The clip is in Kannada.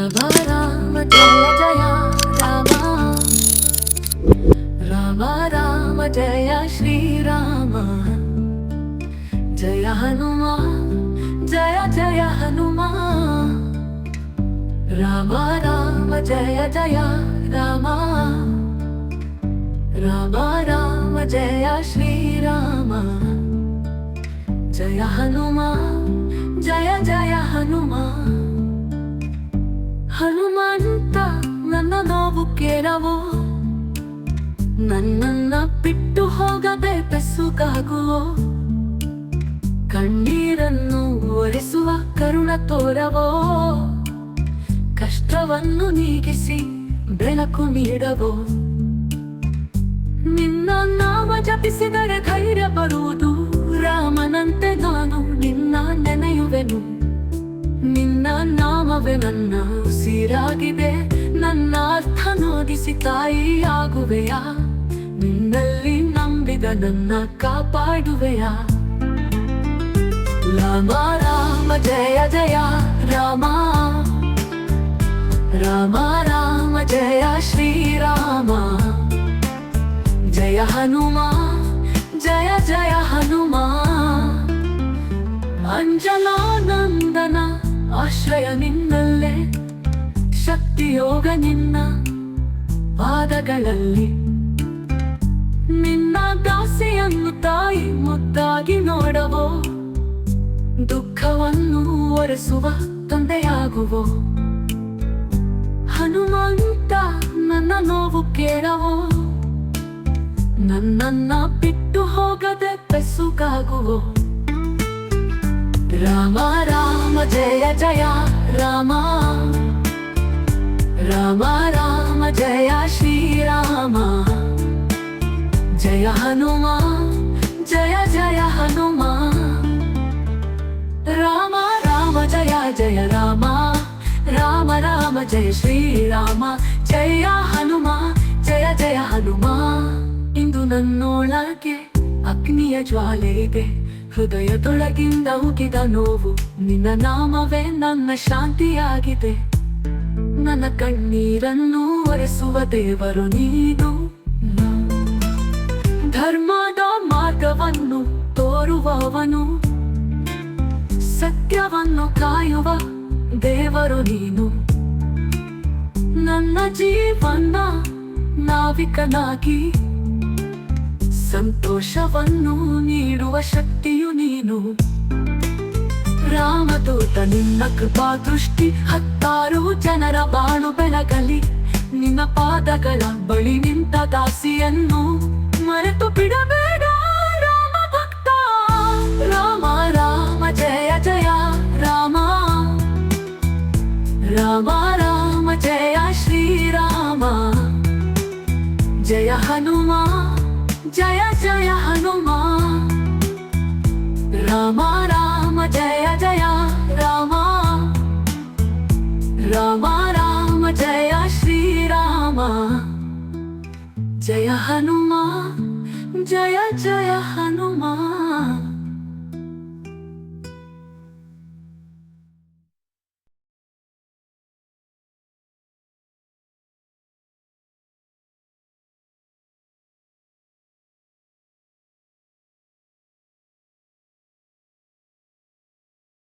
Rama Rama Jaya Jaya Rama Rama Rama Jaya Shri Rama Jaya Hanuma Jaya Jaya Hanuma Rama Rama Jaya Jaya Rama Rama Rama Jaya Shri Rama Jaya Hanuma Jaya Jaya Hanuma Hanumantha ನನ್ನ ನೋವು ಕೇಳವೋ? ನನ್ನನ್ನ ಬಿಟ್ಟು ಹೋಗದೆ ಬೆಸುಗಾಗುವೋ ಕಣ್ಣೀರನ್ನು ಒರೆಸುವ ಕರುಣ ತೋರವೋ? ಕಷ್ಟವನ್ನು ನೀಗಿಸಿ ಬೆಳಕು ನೀಡವೋ? ನಿನ್ನ ನಾಮ ಜಪಿಸಿದರೆ ಧೈರ್ಯ ಬರುವುದು ರಾಮನಂತೆ ನಾನು ನಿನ್ನ ನೆನೆಯುವೆನು. ನಿನ್ನ ನಾಮವೇ ನನ್ನ ಉಸಿರಾಗಿದೆ ನನ್ನ ಅರ್ಥ ನೋಡಿಸಿ ತಾಯಿ ಆಗುವೆಯ? ನಿನ್ನಲ್ಲಿ ನಂಬಿದ ನನ್ನ ಕಾಪಾಡುವೆಯ? ರಾಮ ರಾಮ, ಜಯ ಜಯ, ರಾಮ. ರಾಮ ರಾಮ, ಜಯ, ಶ್ರೀರಾಮ. ಜಯ, ಹನುಮ, ಜಯ ಜಯ, ಹನುಮ. ಅಂಜನಾನಂದನ ಆಶ್ರಯ ನಿನ್ನಲ್ಲೇ. ಶಕ್ತಿಯೋಗ ನಿನ್ನ ಪಾದಗಳಲ್ಲಿ. ನಿನ್ನ ದಾಸೆಯನ್ನು ತಾಯಿ ಮುದ್ದಾಗಿ ನೋಡವೋ, ದುಃಖವನ್ನು ಒರೆಸುವ ತಂದೆಯಾಗುವೋ. ಹನುಮಂತ ನನ್ನ ನೋವು ಕೇಳವೋ, ನನ್ನನ್ನ ಬಿಟ್ಟು ಹೋಗದೆ ಬೆಸುಗಾಗುವೋ ರಾಮ ರಾಮ, ಜಯ ಜಯ, ರಾಮ. ರಾಮ ರಾಮ ಜಯ ಶ್ರೀರಾಮ ಜಯ ಹನುಮ ಜಯ ಜಯ ಹನುಮ ರಾಮ ರಾಮ ಜಯ ಜಯ ರಾಮ ರಾಮ ರಾಮ ಜಯ ಶ್ರೀರಾಮ ಜಯ ಹನುಮ ಜಯ ಜಯ ಹನುಮ ಇಂದು ನನ್ನೊಳಗೆ ಅಗ್ನಿಯ ಜ್ವಾಲೆ ಇದೆ. ಹೃದಯದೊಳಗಿಂದ ಉಗಿದ ನೋವು. ನಿನ್ನ ನಾಮವೇ ನನ್ನ ಶಾಂತಿಯಾಗಿದೆ. ನನ್ನ ಕಣ್ಣೀರನ್ನು ಒರೆಸುವ ದೇವರು ನೀನು. ಧರ್ಮದ ಮಾರ್ಗವನ್ನು ತೋರುವವನು. ಸತ್ಯವನ್ನು ಕಾಯುವ ದೇವರು ನೀನು. ನನ್ನ ಜೀವನ ನಾವಿಕನಾಗಿ ಸಂತೋಷವನ್ನು ನೀಡುವ ಶಕ್ತಿಯು ನೀನು. ರಾಮದೂತ ನಿನ್ನ ಕೃಪಾ ದೃಷ್ಟಿ, ಹತ್ತಾರು ಜನರ ಬಾಳು ಬೆಳಗಲಿ. ನಿನ್ನ ಪಾದಗಳ ಬಳಿ ನಿಂತ ದಾಸಿಯನ್ನು ಮರೆತು ಬಿಡಬೇಡ. ರಾಮ ಭಕ್ತ, ರಾಮ ರಾಮ, ಜಯ ಜಯ, ರಾಮ. ರಾಮ ರಾಮ, ಜಯ ಶ್ರೀರಾಮ ಜಯ ಹನುಮ, ಜಯ ಜಯ ಹನುಮ. ರಾಮ ರಾಮ, ಜಯ ಜಯ Jaya Hanuma Jaya Jaya Hanuma